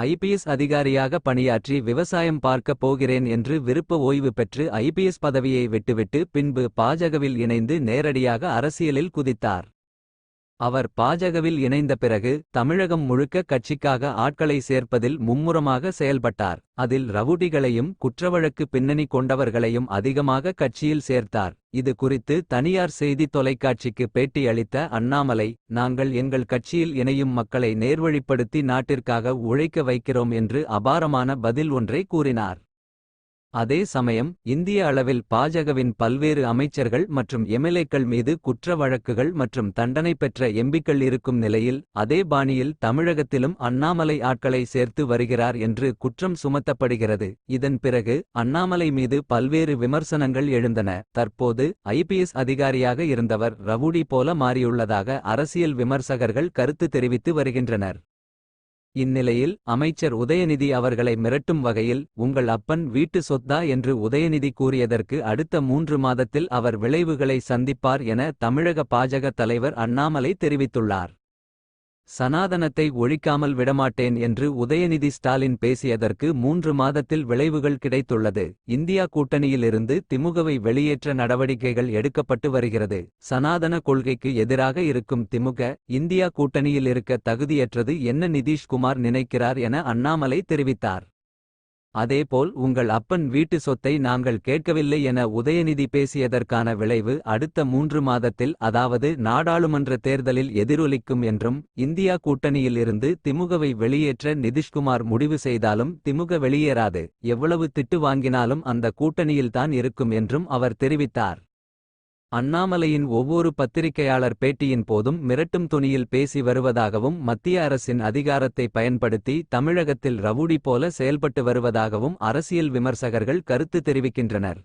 IPS அதிகாரியாக பணியாற்றி விவசாயம் பார்க்கப் போகிறேன் என்று விருப்ப ஓய்வு பெற்று ஐபிஎஸ் பதவியை விட்டுவிட்டு பின்பு பாஜகவில் இணைந்து நேரடியாக அரசியலில் குதித்தார். அவர் பாஜகவில் இணைந்த பிறகு தமிழகம் முழுக்க கட்சிக்காக ஆட்களை சேர்ப்பதில் மும்முரமாக செயல்பட்டார். அதில் ரவுடிகளையும் குற்றவழக்கு பின்னணி கொண்டவர்களையும் அதிகமாக கட்சியில் சேர்த்தார். இது குறித்து தனியார் செய்தி தொலைக்காட்சிக்கு பேட்டி அளித்த அண்ணாமலை நாங்கள் எங்கள் கட்சியில் இணையும் மக்களை நேர்வழிப்படுத்தி நாட்டிற்காக உழைக்க வைக்கிறோம் என்று அபாரமான பதில் ஒன்றை கூறினார். அதே சமயம் இந்திய அளவில் பாஜகவின் பல்வேறு அமைச்சர்கள் மற்றும் எம்எல்ஏக்கள் மீது குற்ற வழக்குகள் மற்றும் தண்டனை பெற்ற எம்பிக்கள் இருக்கும் நிலையில் அதே பாணியில் தமிழகத்திலும் அண்ணாமலை ஆட்களை சேர்த்து வருகிறார் என்று குற்றம் சுமத்தப்படுகிறது. இதன் பிறகு அண்ணாமலை மீது பல்வேறு விமர்சனங்கள் எழுந்தன. தற்போது ஐபிஎஸ் அதிகாரியாக இருந்தவர் ரவுடி போல மாறியுள்ளதாக அரசியல் விமர்சகர்கள் கருத்து தெரிவித்து வருகின்றனர். இந்நிலையில் அமைச்சர் உதயநிதி அவர்களை மிரட்டும் வகையில் உங்கள் அப்பன் வீட்டு சொத்தா என்று உதயநிதி கூறியதற்கு அடுத்த மூன்று மாதத்தில் அவர் விளைவுகளை சந்திப்பார் என தமிழக பாஜக தலைவர் அண்ணாமலை தெரிவித்துள்ளார். சனாதனத்தை ஒழிக்காமல் விடமாட்டேன் என்று உதயநிதி ஸ்டாலின் பேசியதற்கு மூன்று மாதத்தில் விளைவுகள் கிடைத்துள்ளது. இந்தியா கூட்டணியிலிருந்து திமுகவை வெளியேற்ற நடவடிக்கைகள் எடுக்கப்பட்டு வருகிறது. சனாதன கொள்கைக்கு எதிராக இருக்கும் திமுக இந்தியா கூட்டணியில் இருக்க தகுதியற்றது என்ன நிதிஷ்குமார் நினைக்கிறார் என அண்ணாமலை தெரிவித்தார். அதேபோல் உங்கள் அப்பன் வீட்டு சொத்தை நாங்கள் கேட்கவில்லை என உதயநிதி பேசியதற்கான விளைவு அடுத்த மூன்று மாதத்தில் அதாவது நாடாளுமன்ற தேர்தலில் எதிரொலிக்கும் என்றும் இந்தியா கூட்டணியில் இருந்து திமுகவை வெளியேற்ற நிதிஷ்குமார் முடிவு செய்தாலும் திமுக வெளியேறாது எவ்வளவு திட்டு வாங்கினாலும் அந்த கூட்டணியில்தான் இருக்கும் என்றும் அவர் தெரிவித்தார். அண்ணாமலையின் ஒவ்வொரு பத்திரிகையாளர் பேட்டியின் போதும் மிரட்டும் துணியில் பேசி வருவதாகவும் மத்திய அரசின் அதிகாரத்தை பயன்படுத்தி தமிழகத்தில் ரவுடி போல செயல்பட்டு வருவதாகவும் அரசியல் விமர்சகர்கள் கருத்து தெரிவிக்கின்றனர்.